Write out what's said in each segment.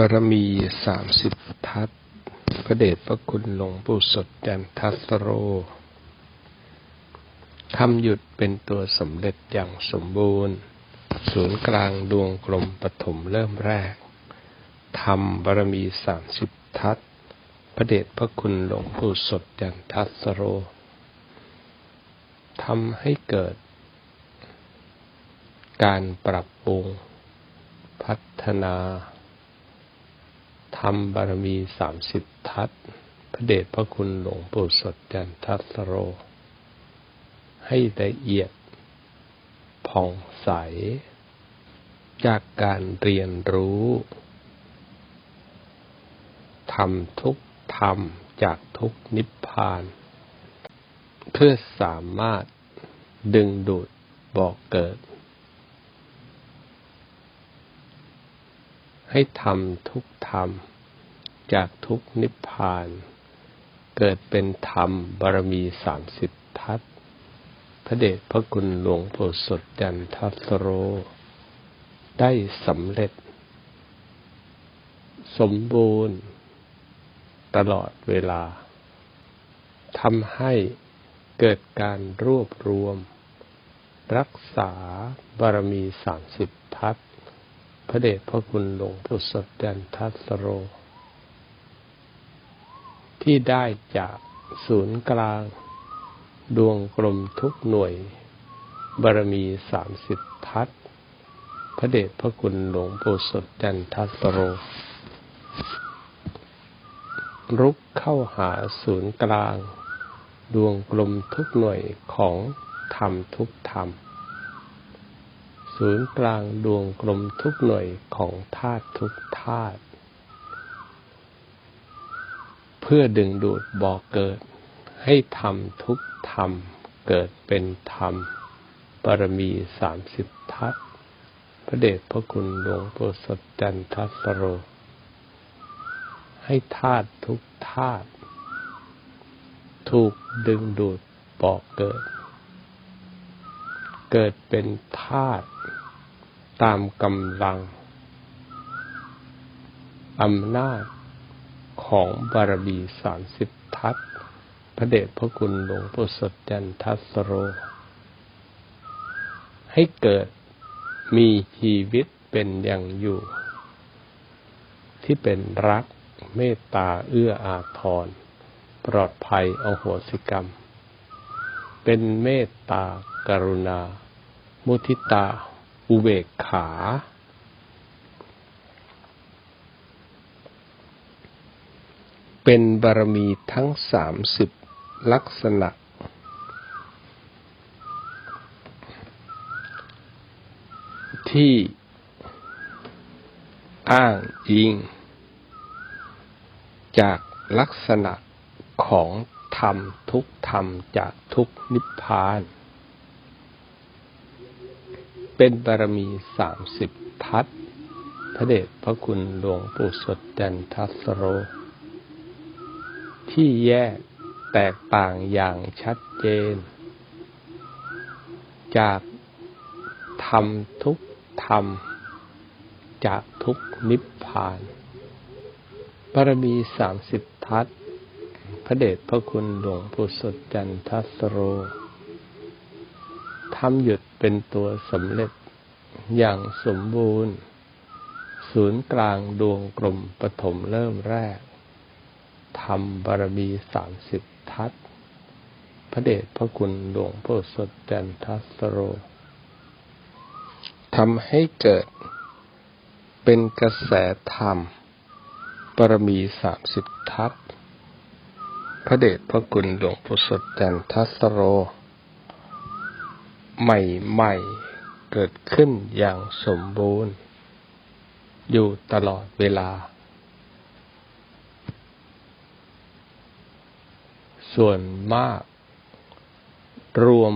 บารมีสามสิบทัศพระเดชพระคุณหลวงปู่สดจันทัสโรทำหยุดเป็นตัวสำเร็จอย่างสมบูรณ์ ศูนย์กลางดวงกลมปฐมเริ่มแรกทำบารมีสามสิบทัศพระเดชพระคุณหลวงปู่สดจันทัสโรทำให้เกิด การปรับปรุง พัฒนา ทำบารมีสามสิบทัศพระเดชพระคุณหลวงปู่สดจันทัสโร ให้ละเอียดผ่องใส จากการเรียนรู้ทำทุกธรรมจากทุกนิพพาน เพื่อสามารถดึงดูดบอกเกิด ให้ทำทุกธรรม จากทุกนิพพาน เกิดเป็นธรรมบารมีสามสิบทัศพระเดชพระคุณหลวงปู่สดจันทัสโร ได้สำเร็จ สมบูรณ์ ตลอดเวลาทำให้เกิดการรวบรวม รักษาบารมีสามสิบ พระเดชพระคุณหลวงปู่สดจันทัสโร ที่ได้จากศูนย์กลาง ดวงกลมทุกหน่วย บารมีสามสิบทัศพระเดชพระคุณหลวงปู่สดจันทัสโร รุกเข้าหาศูนย์กลาง ดวงกลมทุกหน่วยของธรรมทุกธรรม ศูนย์กลางดวงกลมทุกหน่วยของธาตุทุกธาตุเพื่อดึงดูดบ่อเกิด ให้ทำทุกธรรมเกิดเป็นธรรมบารมีสามสิบทัศพระเดชพระคุณหลวงปู่สดจันทัสโร ให้ธาตุทุกธาตุถูกดึงดูดบอกเกิด เกิดเป็นธาตุ ตามกำลังอำนาจของบารมีสามสิบทัศพระเดชพระคุณหลวงปู่สดจันทัสโร ให้เกิดมีชีวิตเป็นอย่างอยู่ ที่เป็นรักเมตตาเอื้ออาทร ปลอดภัยเอโหสิกรรม เป็นเมตตากรุณา มุทิตา อุเบกขา เป็นบารมีทั้งสามสิบลักษณะ ที่อ้างอิง จากลักษณะของธรรมทุกธรรมจากทุกนิพพาน เป็นบารมีสามสิบทัศพระเดชพระคุณหลวงปู่สดจันทัสโร ที่แยกแตกต่างอย่างชัดเจน จากธรรมทุกธรรม จากทุกนิพพานบารมีสามสิบทัศพระเดชพระคุณหลวงปู่สดจันทัสโร ทำหยุดเป็นตัวสำเร็จอย่างสมบูรณ์ ศูนย์กลางดวงกลมปฐมเริ่มแรกธรรมบารมีสามสิบทัศพระเดชพระคุณหลวงพ่อสดจันทัสโรทำให้เกิดเป็นกระแสธรรมบารมีสามสิบทัศพระเดชพระคุณหลวงพ่อสดจันทัสโร ใหม่ๆ เกิดขึ้นอย่างสมบูรณ์ อยู่ตลอดเวลา ส่วนมาก รวม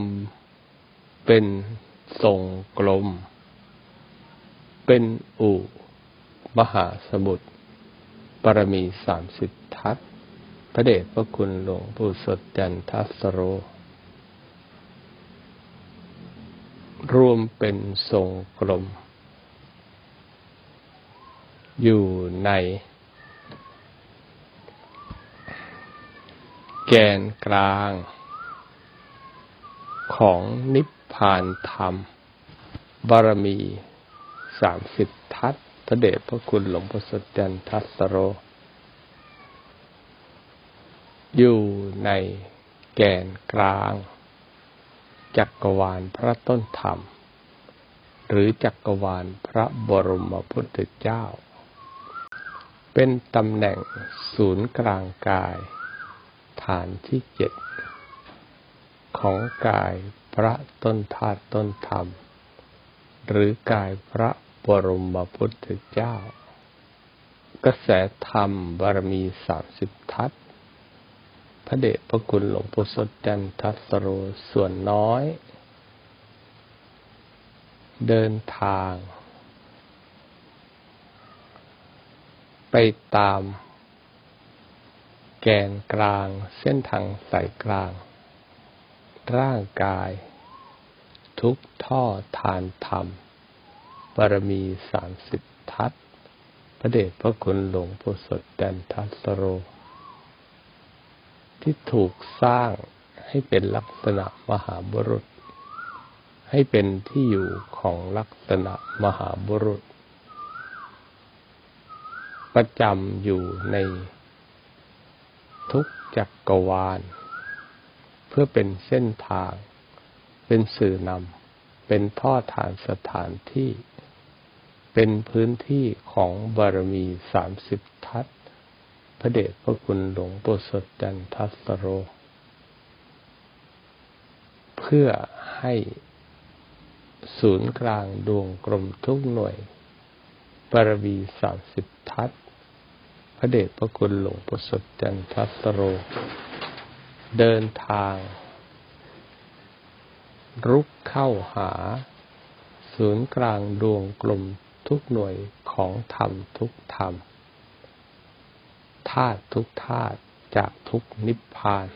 เป็นทรงกลม เป็นอุมหาสมุทรปรมีสามสิบทัศพระเดชพระคุณหลวงปู่สดจันทัสโร รวมเป็นทรงกลม อยู่ในแกนกลางของนิพพานธรรม บารมีสามสิบทัศพระเดชพระคุณหลวงพ่อสดจันทัสโร อยู่ในแกนกลาง จักรวาลพระต้นธรรม หรือจักรวาลพระบรมพุทธเจ้า เป็นตำแหน่งศูนย์กลางกาย ฐานที่เจ็ดของกายพระต้นธาตุต้นธรรม หรือกายพระบรมพุทธเจ้า กระแสธรรมบารมีสามสิบทัศ พระเดชพระคุณหลวงปู่สดจันทัสโรส่วนน้อย เดินทาง ไปตามแกนกลางเส้นทางสายกลาง ร่างกาย ทุกท่อทานธรรมบารมีสามสิบทัศพระเดชพระคุณหลวงปู่สดแดนทัสโร ที่ถูกสร้างให้เป็นลักษณะมหาบุรุษ ให้เป็นที่อยู่ของลักษณะมหาบุรุษ ประจำอยู่ในทุกจักกรวาล เพื่อเป็นเส้นทาง เป็นสื่อนำเป็นท่อทานสถานที่ เป็นพื้นที่ของบารมีสามสิบทัศ พระเดชพระคุณหลวงปู่สดจันทัสโร เพื่อให้ศูนย์กลางดวงกลมทุกหน่วยบารมีสามสิบทัศพระเดชพระคุณหลวงปู่สดจันทัสโร เดินทาง รุกเข้าหา ศูนย์กลางดวงกลมทุกหน่วยของธรรมทุกธรรม ธาตุทุกธาตุจากทุกนิพพาน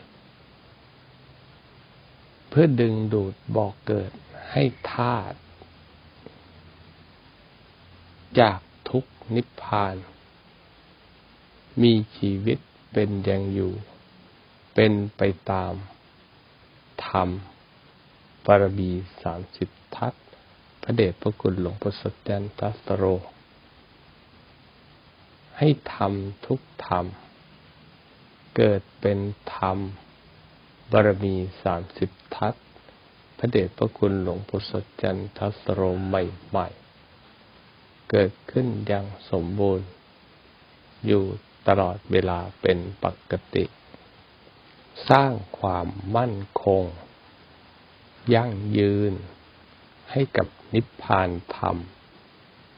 เพื่อดึงดูดบอกเกิดให้ธาตุจากทุกนิพพาน มีชีวิตเป็นยังอยู่ เป็นไปตาม ธรรมปรมีสามสิบทัศพระเดชพระคุณหลวงพ่อสดจันทัสโร ให้ทำทุกธรรม เกิดเป็นธรรมบารมีสามสิบทัศพระเดชพระคุณหลวงพ่สดจันทัสโรใหม่ๆ เกิดขึ้นอย่างสมบูรณ์ อยู่ตลอดเวลาเป็นปกติ สร้างความมั่นคง ยั่งยืน ให้กับนิพพานธรรม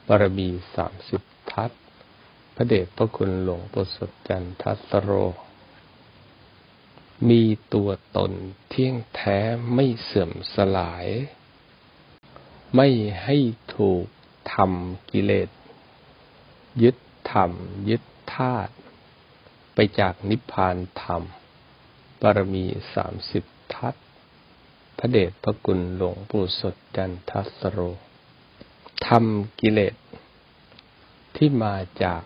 บารมีสามสิบทัศ พระเดชพระคุณหลวงปู่สดจันทัสโร มีตัวตนเที่ยงแท้ไม่เสื่อมสลาย ไม่ให้ถูกทำกิเลส ยึดธรรมยึดธาตุไปจากนิพพานธรรมบารมีสามสิบทัศพระเดชพระคุณหลวงปู่สดจันทัสโรทำกิเลสที่มาจาก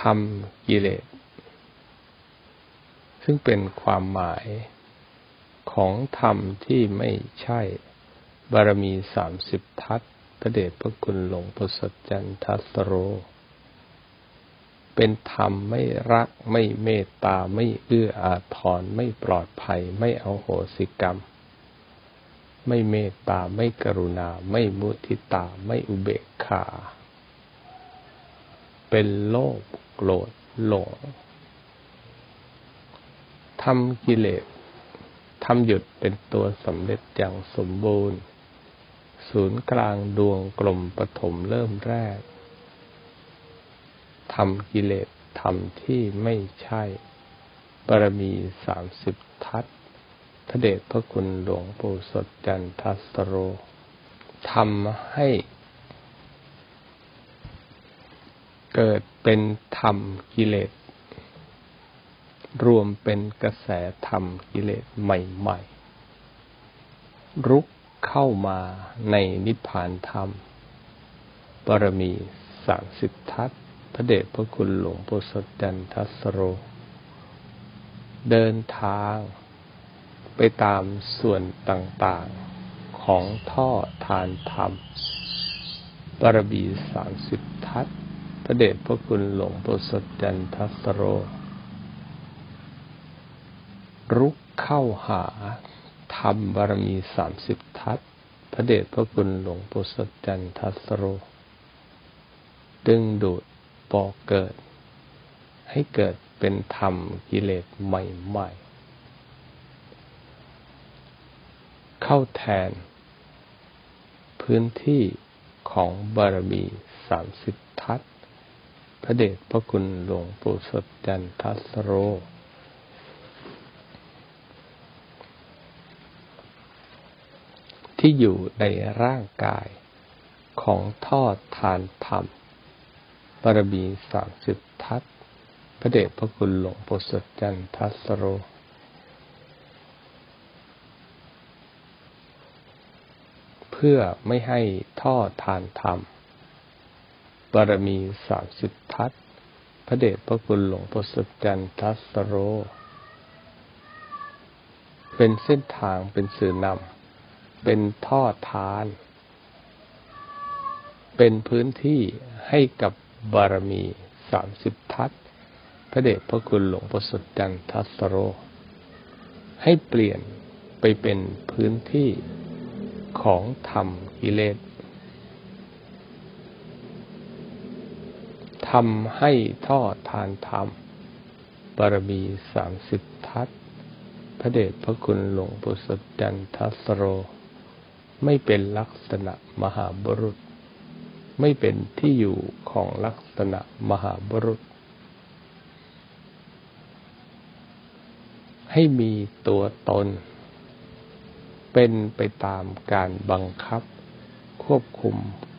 ทำกิเลส ซึ่งเป็นความหมายของธรรมที่ไม่ใช่ บารมีสามสิบทัศพระเดชพระคุณหลวงปู่สดจันทัสโร เป็นธรรมไม่รักไม่เมตตาไม่เอื้ออาทรไม่ปลอดภัยไม่เอาโหสิกรรม ไม่เมตตาไม่กรุณา ไม่มุทิตา ไม่อุเบกขา เป็นโลภโกรธหลงทำกิเลสทำหยุดเป็นตัวสำเร็จอย่างสมบูรณ์ ศูนย์กลางดวงกลมปฐมเริ่มแรกทำกิเลสทำที่ไม่ใช่บารมีสามสิบทัศพระเดชพระคุณหลวงปู่สดจันทัสโรทำให้ เกิดเป็นธรรมกิเลส รวมเป็นกระแสธรรมกิเลสใหม่ ๆ รุกเข้ามาในนิพพานธรรมบารมีสามสิบทัศพระเดชพระคุณหลวงปู่สดจันทัสโร เดินทางไปตามส่วนต่างๆของท่อทานธรรมบารมีสามสิบทัศ ระเดชพระคุณหลวงปู่สดจันทัสโร รุกเข้าหาธรรมบารมีสามสิบทัศพระเดชพระคุณหลวงปู่สดจันทัสโร ดึงดูดปอเกิด ให้เกิดเป็นธรรมกิเลสใหม่ ๆ เข้าแทน พื้นที่ของบารมีสามสิบทัศ พระเดชพระคุณหลวงปู่สดจันทัสโร ที่อยู่ในร่างกายของทอดทานธรรมบารมีสามสิบทัศพระเดชพระคุณหลวงปู่สดจันทัสโรเพื่อไม่ให้ท่อทานธรรม บารมีสามสิบทัศพระเดชพระคุณหลวงปู่สดจันทัสโร เป็นเส้นทางเป็นสื่อนำเป็นท่อทาน เป็นพื้นที่ให้กับบารมีสามสิบทัศพระเดชพระคุณหลวงปู่สดจันทัสโร ให้เปลี่ยนไปเป็นพื้นที่ของธรรมกิเลส ทำให้ท่อทานธรรมบารมีสามสิบทัศพระเดชพระคุณหลวงปู่สดจันทัสโร ไม่เป็นลักษณะมหาบุรุษ ไม่เป็นที่อยู่ของลักษณะมหาบุรุษ ให้มีตัวตน เป็นไปตามการบังคับควบคุม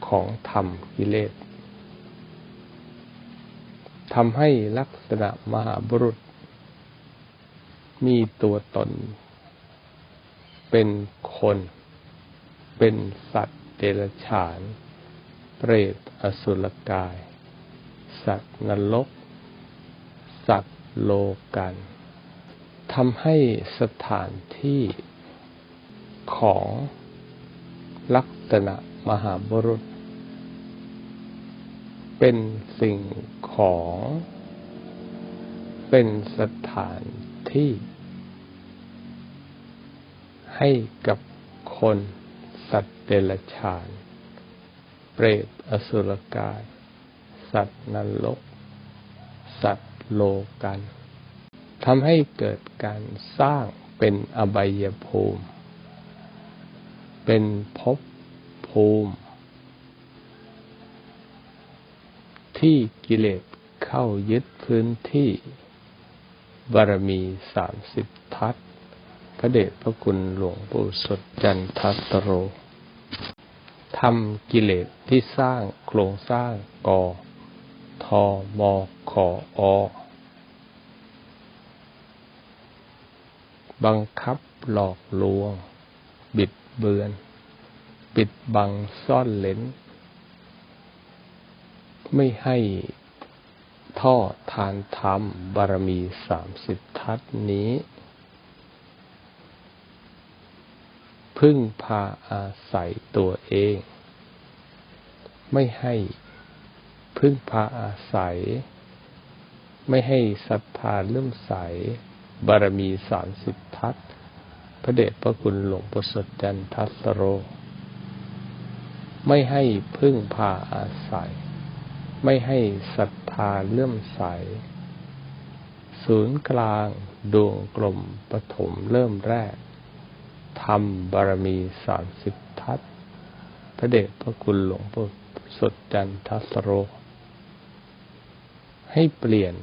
ของธรรมกิเลส ทำให้ลักษณะมหาบุรุษ มีตัวตน เป็นคน เป็นสัตว์เดรัจฉาน เปรตอสุรกาย สัตว์นรก สัตว์โลกันทำให้สถานที่ของลักษณะมหาบุรุษ เป็นสิ่งของ เป็นสถานที่ ให้กับคนสัตว์เดรัจฉาน เปรตอสุรกาย สัตว์นรก สัตว์โลกันทำให้เกิดการสร้างเป็นอบายภูมิ เป็นภพภูมิ ที่กิเลสเข้ายึดพื้นที่ บารมีสามสิบทัศพระเดชพระคุณหลวงปู่สดจันทัสโรทำกิเลสที่สร้างโครงสร้างกอทอมอขออบังคับหลอกลวง บิดเบือน ปิดบังซ่อนเลน ไม่ให้ท่อทานธรรมบารมีสามสิบทัศนี้ พึ่งพาอาศัยตัวเอง ไม่ให้พึ่งพาอาศัย ไม่ให้ศรัทธาเลื่อมใส บารมีสามสิบทัศพระเดชพระคุณหลวงปู่สดจันทัสโร ไม่ให้พึ่งพาอาศัย ไม่ให้ศรัทธาเลื่อมใส ศูนย์กลางดวงกลมปฐมเริ่มแรกทำบารมีสามสิบทัศพระเดชพระคุณหลวงปู่สดจันทัสโร ให้เปลี่ยน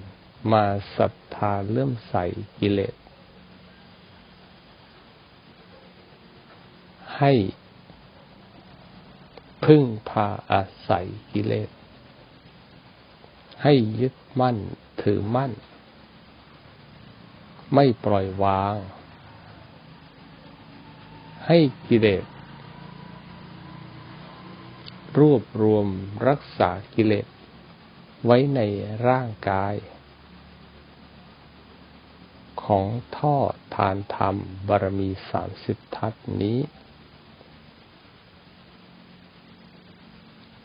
มาศรัทธาเลื่อมใสกิเลส ให้พึ่งพาอาศัยกิเลส ให้ยึดมั่นถือมั่น ไม่ปล่อยวาง ให้กิเลสรวบรวมรักษากิเลสไว้ในร่างกาย ของท่อทานธรรมบารมีสามสิบทัศนี้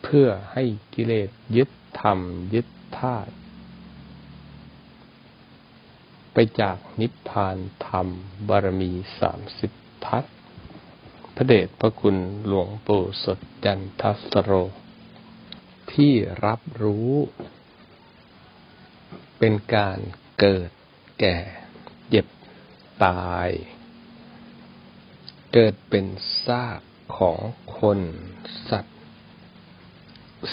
เพื่อให้กิเลสยึดธรรมยึด ธาตุไปจากนิพพานธรรม บารมีสามสิบทัศพระเดชพระคุณหลวงปู่สดจันทัสโร ที่รับรู้ เป็นการเกิดแก่เจ็บตาย เกิดเป็นซากของคนสัตว์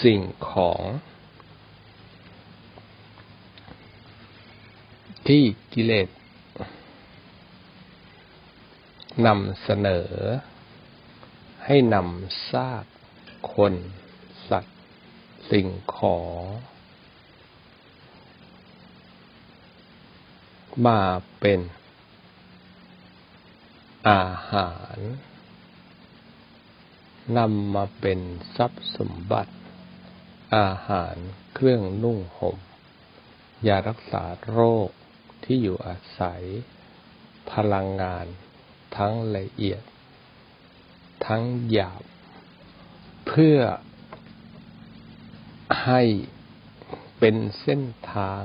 สิ่งของ ที่กิเลสนำเสนอ ให้นำซากคน สัตว์ สิ่งของมาเป็นอาหารนำมาเป็นทรัพย์สมบัติ อาหารเครื่องนุ่งห่มยารักษาโรค ที่อยู่อาศัย พลังงาน ทั้งละเอียด ทั้งหยาบ เพื่อให้เป็นเส้นทาง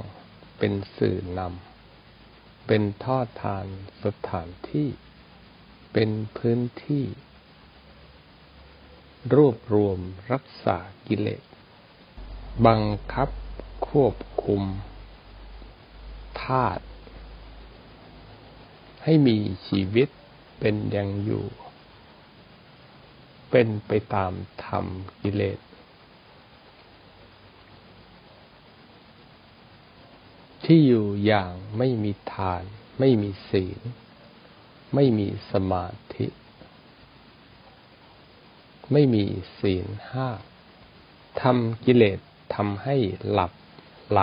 เป็นสื่อนำ เป็นท่อทานสถานที่ เป็นพื้นที่ รวบรวมรักษากิเลส บังคับควบคุมธาตุ ให้มีชีวิตเป็นอย่างอยู่ เป็นไปตามธรรมกิเลส ที่อยู่อย่างไม่มีทาน ไม่มีศีล ไม่มีสมาธิ ไม่มีศีลห้าทำกิเลสทำให้หลับไหล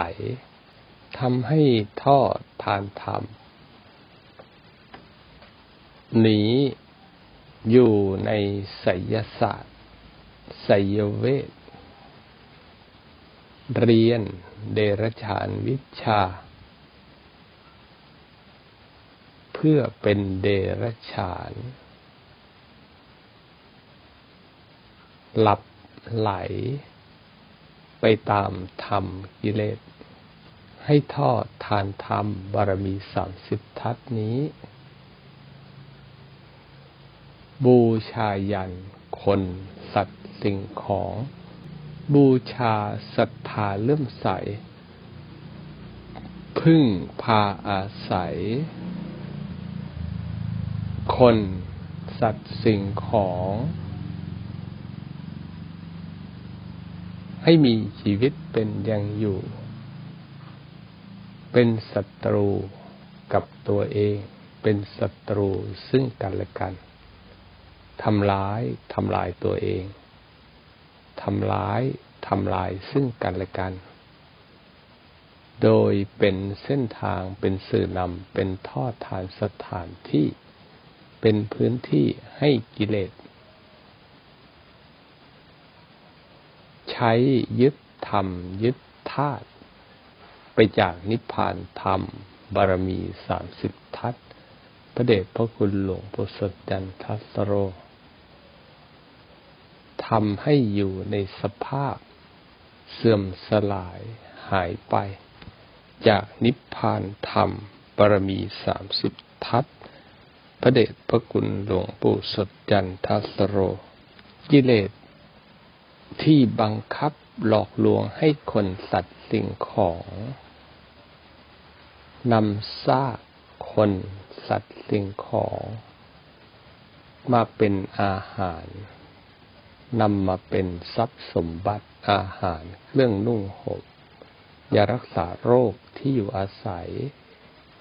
ทำให้ท่อทานธรรม นีอยู่ในไสยศาสตร์ไสยเวท เรียนเดรฉานวิชา เพื่อเป็นเดรฉาน หลับไหล ไปตามธรรมกิเลส ให้ทอดทานธรรมบารมีสามสิบทัศนี้ บูชายัน คน สัตว์สิ่งของ บูชาศรัทธาเลื่อมใส พึ่งพาอาศัย คน สัตว์สิ่งของ ให้มีชีวิตเป็นยังอยู่ เป็นศัตรูกับตัวเอง เป็นศัตรูซึ่งกันและกัน ทำร้ายทำลายตัวเองทำร้ายทำลายซึ่งกันและกัน โดยเป็นเส้นทางเป็นสื่อนำเป็นท่อทานสถานที่ เป็นพื้นที่ให้กิเลส ใช้ยึดธรรม ยึดธาตุไปจากนิพพานธรรม บารมีสามสิบทัศพระเดชพระคุณหลวงปู่สดจันทัสโร ทำให้อยู่ในสภาพ เสื่อมสลายหายไป จากนิพพานธรรมปรมีสามสิบทัศพระเดชพระคุณหลวงปู่สดจันทัสโร กิเลสที่บังคับหลอกลวงให้คนสัตว์สิ่งของนำซากคนสัตว์สิ่งของ มาเป็นอาหาร นำมาเป็นทรัพย์สมบัติอาหารเครื่องนุ่งห่มยารักษาโรคที่อยู่อาศัย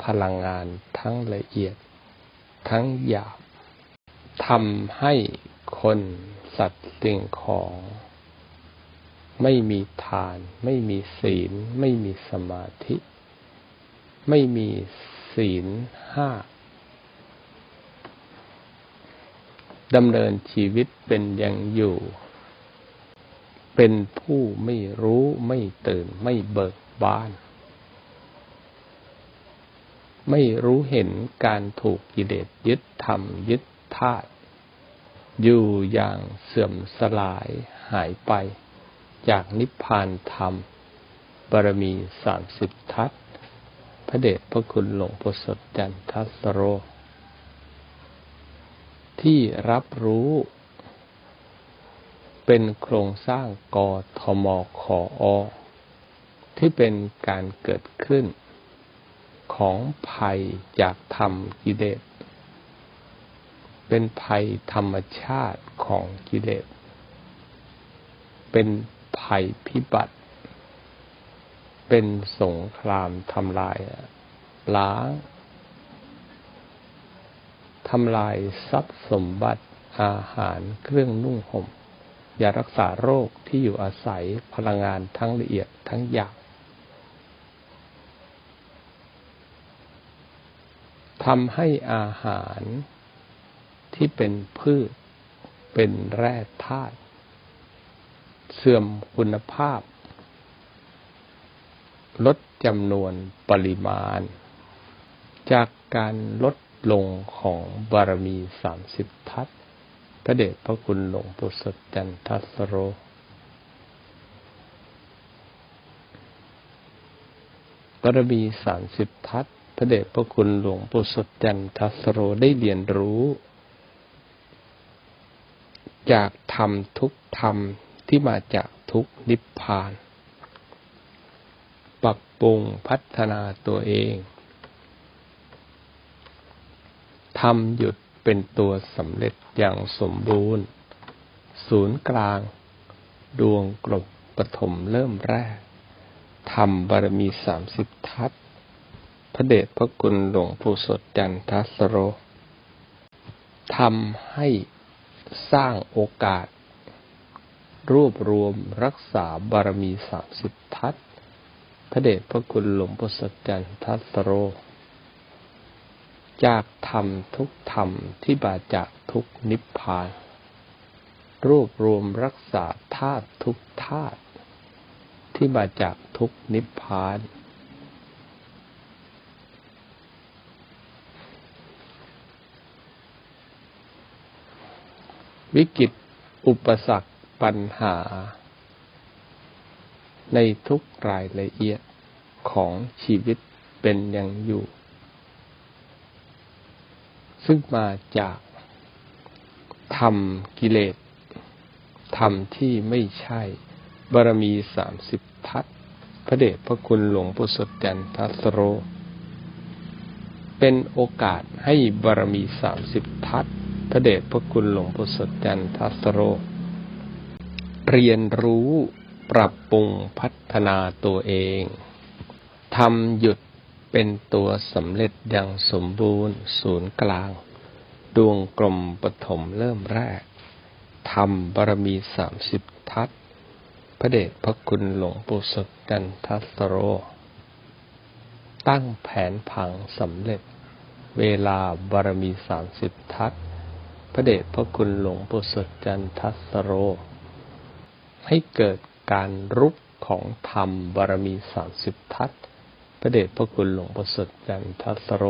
พลังงานทั้งละเอียด ทั้งหยาบทำให้คนสัตว์สิ่งของ ไม่มีทาน ไม่มีศีล ไม่มีสมาธิ ไม่มีศีลห้า ดำเนินชีวิตเป็นอย่างอยู่ เป็นผู้ไม่รู้ไม่ตื่นไม่เบิกบาน ไม่รู้เห็นการถูกกิเลสยึดธรรมยึดธาตุอยู่อย่างเสื่อมสลายหายไป จากนิพพานธรรมบารมีสามสิบทัศพระเดชพระคุณหลวงพ่อสดจันทัสโร ที่รับรู้ เป็นโครงสร้างกทมขออที่เป็นการเกิดขึ้น ของภัยจากธรรมกิเลส เป็นภัยธรรมชาติของกิเลส เป็นภัยพิบัติ เป็นสงครามทำลายล้าง ทำลายทรัพย์สมบัติอาหารเครื่องนุ่งห่มยารักษาโรคที่อยู่อาศัยพลังงานทั้งละเอียดทั้งหยาบทำให้อาหารที่เป็นพืชเป็นแร่ธาตุเสื่อมคุณภาพ ลดจำนวนปริมาณ จากการลด ลงของบารมีสามสิบทัศพระเดชพระคุณหลวงปู่สดจันทัสโร บารมีสามสิบทัศพระเดชพระคุณหลวงปู่สดจันทัสโรได้เรียนรู้ จากธรรมทุกธรรมที่มาจากทุกนิพพาน ปรับปรุงพัฒนาตัวเอง ทำหยุดเป็นตัวสำเร็จอย่างสมบูรณ์ ศูนย์กลาง ดวงกลบปฐมเริ่มแรกทำบารมีสามสิบทัศพระเดชพระคุณหลวงปู่สดจันทัสโรทำให้สร้างโอกาส รวบรวมรักษาบารมีสามสิบทัศพระเดชพระคุณหลวงพ่สัจจันทัสโร จากธรรมทุกธรรมที่บาจากทุกนิพพาน รวบรวมรักษาธาตุทุกธาตุที่มาจากทุกนิพพาน วิกฤตอุปสรรคปัญหา ในทุกรายละเอียดของชีวิตเป็นอย่างอยู่ ซึ่งมาจากทำกิเลสทำที่ไม่ใช่บารมีสามสิบทัศพระเดชพระคุณหลวงปู่สดจันทัสโร เป็นโอกาสให้บารมีสามสิบทัศพระเดชพระคุณหลวงปู่สดจันทัสโร เรียนรู้ปรับปรุงพัฒนาตัวเองทำหยุด เป็นตัวสำเร็จอย่างสมบูรณ์ศูนย์กลาง ดวงกลมปฐมเริ่มแรกทำบารมีสามสิบทัศพระเดชพระคุณหลวงปู่สดจันทัสโร ตั้งแผนผังสำเร็จ เวลาบารมีสามสิบทัศพระเดชพระคุณหลวงปู่สดจันทัสโร ให้เกิดการรุกของธรรมบารมีสามสิบทัศพ ระเดชพระคุณหลวงปู่สดจันทัสโร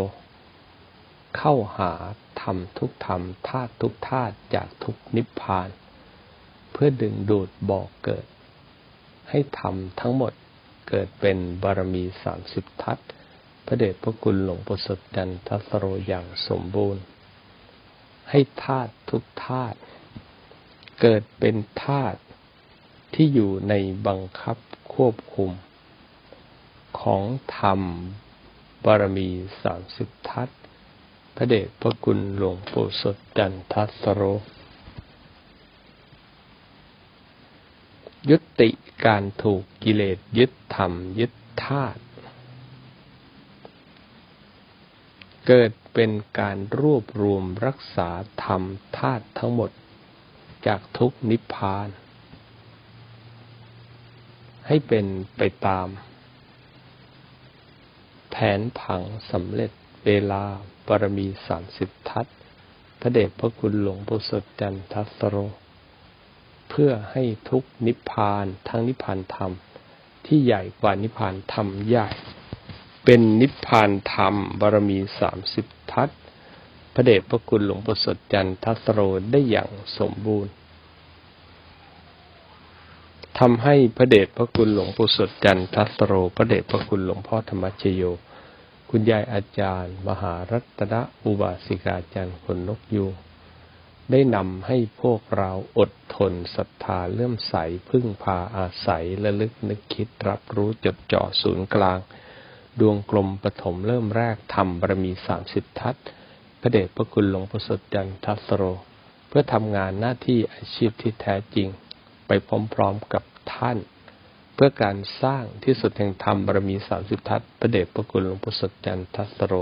เข้าหาธรรมทุกธรรมธาตุทุกธาตุจากทุกนิพพาน เพื่อดึงดูดบอกเกิด ให้ธรรมทั้งหมดเกิดเป็นบารมีสามสิบทัศพระเดชพระคุณหลวงปู่สดจันทัสโรอย่างสมบูรณ์ ให้ธาตุทุกธาตุเกิดเป็นธาตุที่อยู่ในบังคับควบคุม ของธรรมบารมีสามสิบทัศพระเดชพระคุณหลวงปู่สดจันทัสโร ยุติการถูกกิเลสยึดธรรมยึดธาตุเกิดเป็นการรวบรวมรักษาธรรมธาตุทั้งหมดจากทุกนิพพาน ให้เป็นไปตาม แผนผังสำเร็จเวลาปรมีสามสิบทัศพระเดชพระคุณหลวงปู่สดจันทัสโร เพื่อให้ทุกนิพพานทั้งนิพพานธรรม ที่ใหญ่กว่านิพพานธรรมใหญ่ เป็นนิพพานธรรมบารมีสามสิบทัศพระเดชพระคุณหลวงประสริฐจันทัสโรได้อย่างสมบูรณ์ ทำให้พระเดชพระคุณหลวงปู่สดจันทัสโร พระเดชพระคุณหลวงพ่อธรรมชโย คุณยายอาจารย์ มหารัตนอุบาสิกาจารย์คนนกยูได้นำให้พวกเราอดทนศรัทธาเลื่อมใสพึ่งพาอาศัยและลึกนึกคิดรับรู้จดจ่อศูนย์กลาง ดวงกลมปฐมเริ่มแรกทำบารมีสามสิบทัศพระเดชพระคุณหลวงประเสริฐจันทัสโร เพื่อทำงานหน้าที่อาชีพที่แท้จริง ไปพร้อมๆกับท่าน เพื่อการสร้างที่สุดแห่งธรรมบารมีสามสิบทัศพระเดชพระคุณหลวงประเสริฐจันทสโร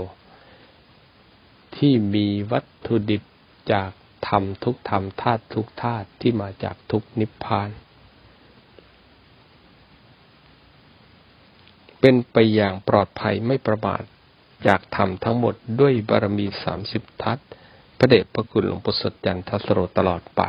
ที่มีวัตถุดิบจากธรรมทุกธรรมธาตุทุกธาตุที่มาจากทุกนิพพาน เป็นไปอย่างปลอดภัยไม่ประมาทจากธรรมทั้งหมดด้วยบารมีสามสิบทัศพระเดชพระคุณหลวงปู่สดจันทสโรตลอดไป